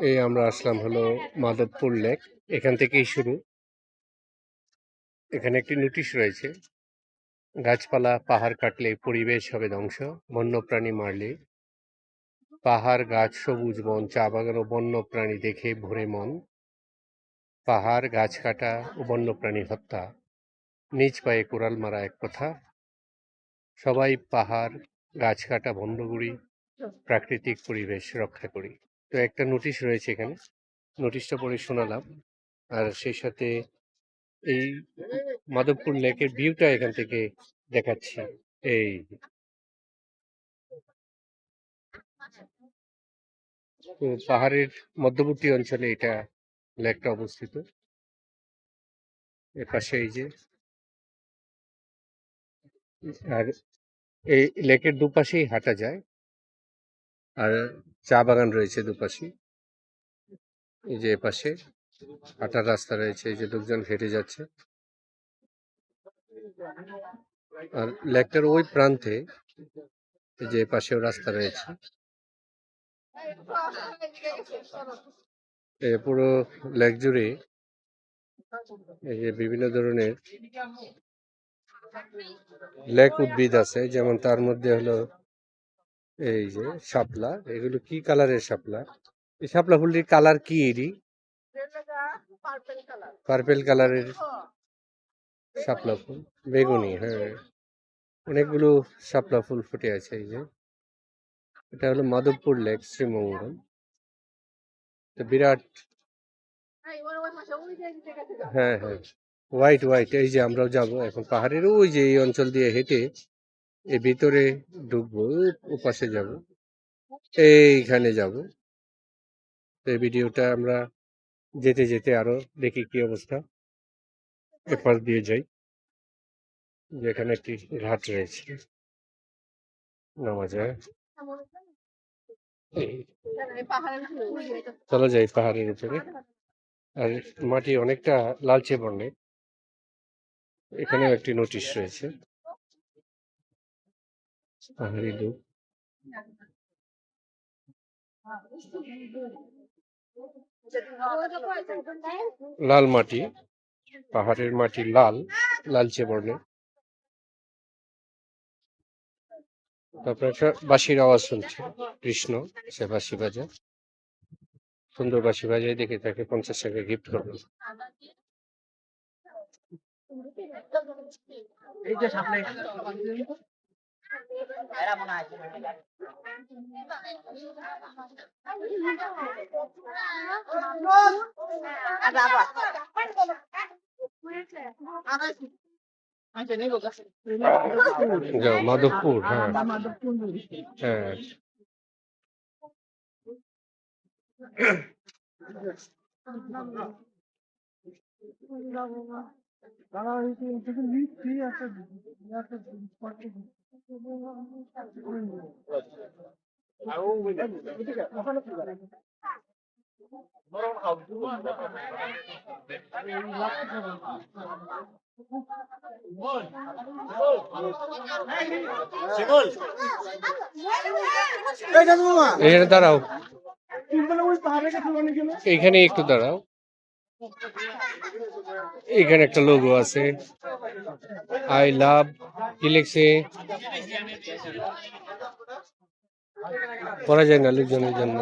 এই আমরা আসলাম হলো মাধবপুর লেক। এখান থেকেই শুরু। এখানে একটি নোটিশ রয়েছে, গাছপালা, পাহাড় কাটলে পরিবেশ হবে ধ্বংস, বন্যপ্রাণী মারলে। পাহাড়, গাছ, সবুজ বন, চা বাগান ও বন্যপ্রাণী দেখে ভরে মন। পাহাড়, গাছ কাটা ও বন্যপ্রাণী হত্যা। নিজ পায়ে কোরাল মারা এক কথা। সবাই পাহাড়, গাছ কাটা বন্ধ করি, প্রাকৃতিক পরিবেশ রক্ষা করি। তো একটা নোটিশ রয়েছে এখানে। নোটিশটা পড়ে শোনালাম। আর সেই সাথে এই মাধবপুর লেকের ভিউটা এখান থেকে দেখাচ্ছি। এই পাহাড়ের মধ্যবর্তী অঞ্চলে এটা লেকটা অবস্থিত। এর পাশে এই যে আর এই লেকের দুপাশেই হাঁটা যায়। আর চা বাগান রয়েছে দুপাশে। এই যে এপাশে হাঁটার রাস্তা রয়েছে, এই যে লোকজন হেঁটে যাচ্ছে। আর লেকটার ওই প্রান্তে এই যে পাশেও রাস্তা রয়েছে। পুরো লেক জুড়ে এই যে বিভিন্ন ধরনের লেক উদ্ভিদ আছে, যেমন তার মধ্যে হলো এই যে শাপলা, এগুলো কি কালারের শাপলা? এই শাপলা ফুলটির কালার কি এরই? পার্পেল কালারের শাপলা ফুল, বেগুনি হ্যাঁ। অনেকগুলো শাপলা ফুল ফুটে আছে এই যে। এটা হলো মাধবপুর লেক, শ্রীমঙ্গল। তো বিরাট হ্যাঁ হ্যাঁ। হোয়াইট হোয়াইট, এই যে আমরাও যাব। এখন পাহাড়ের ওই যে এই অঞ্চল দিয়ে হেঁটে এর ভিতরে ঢুকবো ও পাশে যাব। এইখানে যাব। তো এই ভিডিওটা আমরা যেতে যেতে আরও দেখি কি অবস্থা। এপাশ দিয়ে যাই, যেখানে একটি ঘাট রয়েছে। নামা যায় চলো যাই পাহাড়ের উপরে। আর মাটি অনেকটা লালচে বর্ণের। এখানেও একটি নোটিশ রয়েছে। পাহাড়ি লাল মাটি, পাহাড়ের মাটি লাল, লালচে বর্ণের। তারপরে একটা বাঁশির আওয়াজ শুনছে, কৃষ্ণ, সে বাঁশি বাজায় সুন্দর বাঁশি বাজায় দেখে তাকে পঞ্চাশ টাকা গিফট করবে। এই যে সামনে Đấy là một này chị Ăn ra Ăn Giờ mà đồ Ăn ha. Ừ. Thank you. গাছ যাও মাধবপুর হ্যাঁ হ্যাঁ এখানে দাঁড়াও। এইখানে একটু দাঁড়াও। এখানে একটা লোগো আছে আই লাভ কি পড়া যায় না লোকজনের জন্য।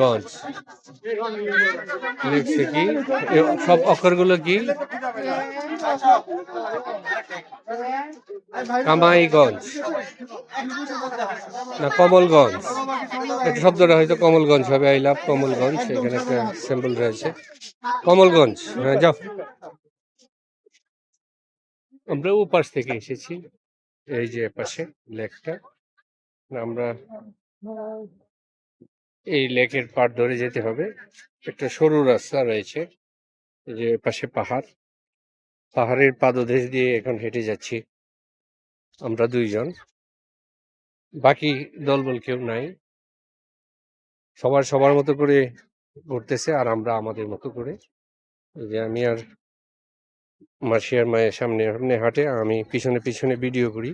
গঞ্জ। লিখছে কি? সব অক্ষরগুলো কি? কামাইগঞ্জ। না, কমলগঞ্জ। এটা শব্দটা হয়তো কমলগঞ্জ হবে, আই লাভ কমলগঞ্জ, এখানে একটা সিম্বল রয়েছে। কমলগঞ্জ হ্যাঁ যাও। আমরা উপাস থেকে এসেছি, এই যে পাশে লেকটা। আমরা এই লেকের পাড় ধরে যেতে হবে। একটা সরু রাস্তা রয়েছে যে পাশে পাহাড়। পাহাড়ের পাদদেশ দিয়ে এখন হেঁটে যাচ্ছি আমরা দুইজন। বাকি দলবল কেউ নাই। সবার সবার মতো করে ঘুরতেছে আর আমরা আমাদের মতো করে। যে আমি আর মাসিয়ার মায়ের সামনে সামনে হাঁটে, আমি পিছনে পিছনে ভিডিও করি।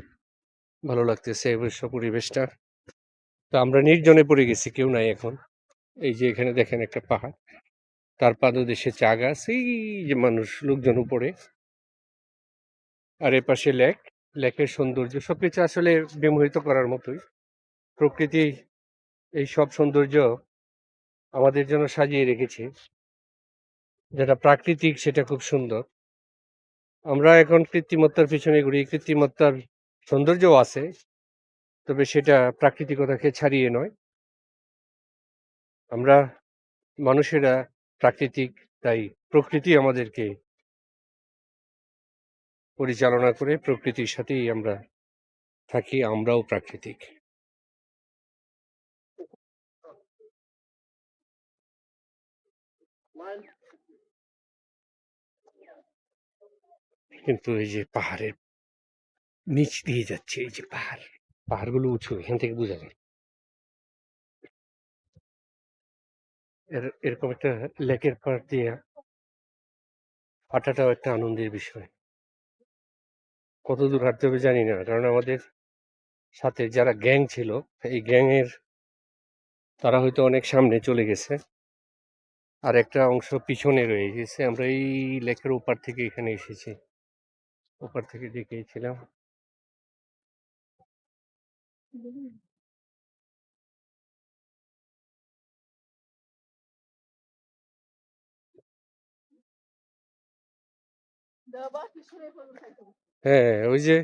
ভালো লাগতেছে অবশ্য পরিবেশটা। তো আমরা নির্জনে পড়ে গেছি, কেউ নাই এখন। এই যে এখানে দেখেন একটা পাহাড়। তার পাদদেশে চা গাছ, এই যে মানুষ, লোকজন উপরে। আর এ পাশে লেক, লেকের সৌন্দর্য। সবকিছু আসলে বিমোহিত করার মতোই। প্রকৃতি এই সব সৌন্দর্য আমাদের জন্য সাজিয়ে রেখেছে। যেটা প্রাকৃতিক, সেটা খুব সুন্দর। আমরা এখন কৃত্রিমত্তার পিছনে ঘুরি। কৃত্রিমত্তার সৌন্দর্যও আছে। তবে সেটা প্রাকৃতিকতাকে ছাড়িয়ে নয়। আমরা মানুষেরা প্রাকৃতিক, তাই প্রকৃতি আমাদেরকে পরিচালনা করে প্রকৃতির সাথেই আমরা থাকি, আমরাও প্রাকৃতিক। কিন্তু এই যে পাহাড়ের নিচ দিয়ে যাচ্ছে, এই যে পাহাড়। পাহাড়গুলো উঁচু, এখান থেকে বোঝা যায়। এর- এরকম একটা লেকের পাড় দিয়ে হাঁটাটাও একটা আনন্দের বিষয়। কত দূর হাঁটতে হবে জানি না, কারণ আমাদের সাথে যারা গ্যাং ছিল, এই গ্যাংয়ের তারা হয়তো অনেক সামনে চলে গেছে। আর একটা অংশ পিছনে রয়ে গেছে। আমরা এই লেকের ওপার থেকে এখানে এসেছি। ওপার থেকে হ্যাঁ ওই যে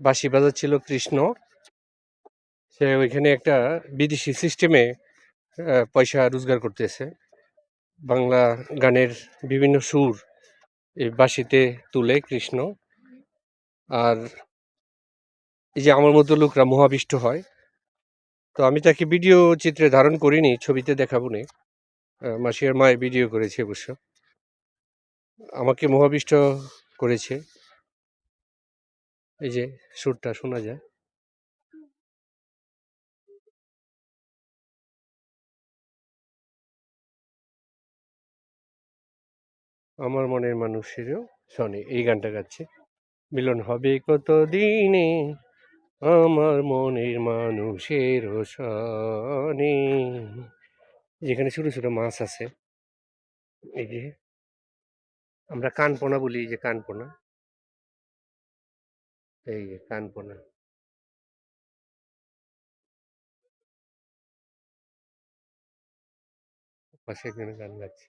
বাঁশি বাজাচ্ছিল কৃষ্ণ। সে ওইখানে একটা বিদেশি সিস্টেমে পয়সা রোজগার করতেছে। বাংলা গানের বিভিন্ন সুর এই বাঁশিতে তুলে কৃষ্ণ। আর এই যে আমার মতো লোকরা মহাবিষ্ট হয়, তো আমি তাকে ভিডিও চিত্রে ধারণ করিনি, ছবিতে দেখাবো নি। মাসিয়ার মায়ের ভিডিও করেছে অবশ্য। আমাকে মহাবিষ্ট করেছে। এই যে সুরটা শোনা যায়। আমার মনের মানুষেরও শোনে এই গানটা গাচ্ছে। মিলন হবে কত দিনে আমার মনের মানুষের সনে। যেখানে ছোট ছোট মাছ আছে। এই যে। আমরা কানপোনা বলি, এই যে কানপোনা। এই যে কানপোনা। পাশে এখানে গান গাচ্ছে।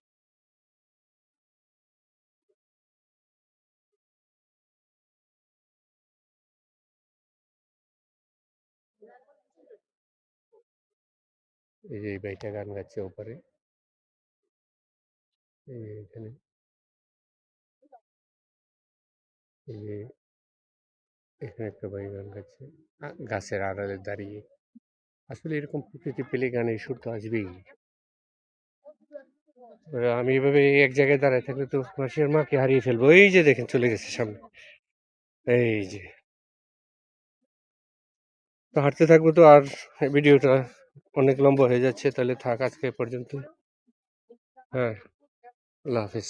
এই যে, এই গান গাচ্ছে ওপারে। এই যে, এখানে। এই যে, এখানে একটা ভাই গান গাচ্ছে। গাছের আড়ালে দাঁড়িয়ে। আসলে এরকম প্রকৃতি পেলে গানের সুর তো আসবেই। আমি এভাবে এক জায়গায় দাঁড়ায় থাকলে তো মাসির মাকে হারিয়ে ফেলব। এই যে, দেখেন চলে গেছে সামনে। এই যে। তো হাঁটতে থাকব তো আর ভিডিওটা অনেক লম্বা হয়ে যাচ্ছে তাহলে থাক আজকে পর্যন্ত। হ্যাঁ আল্লাহ হাফিজ।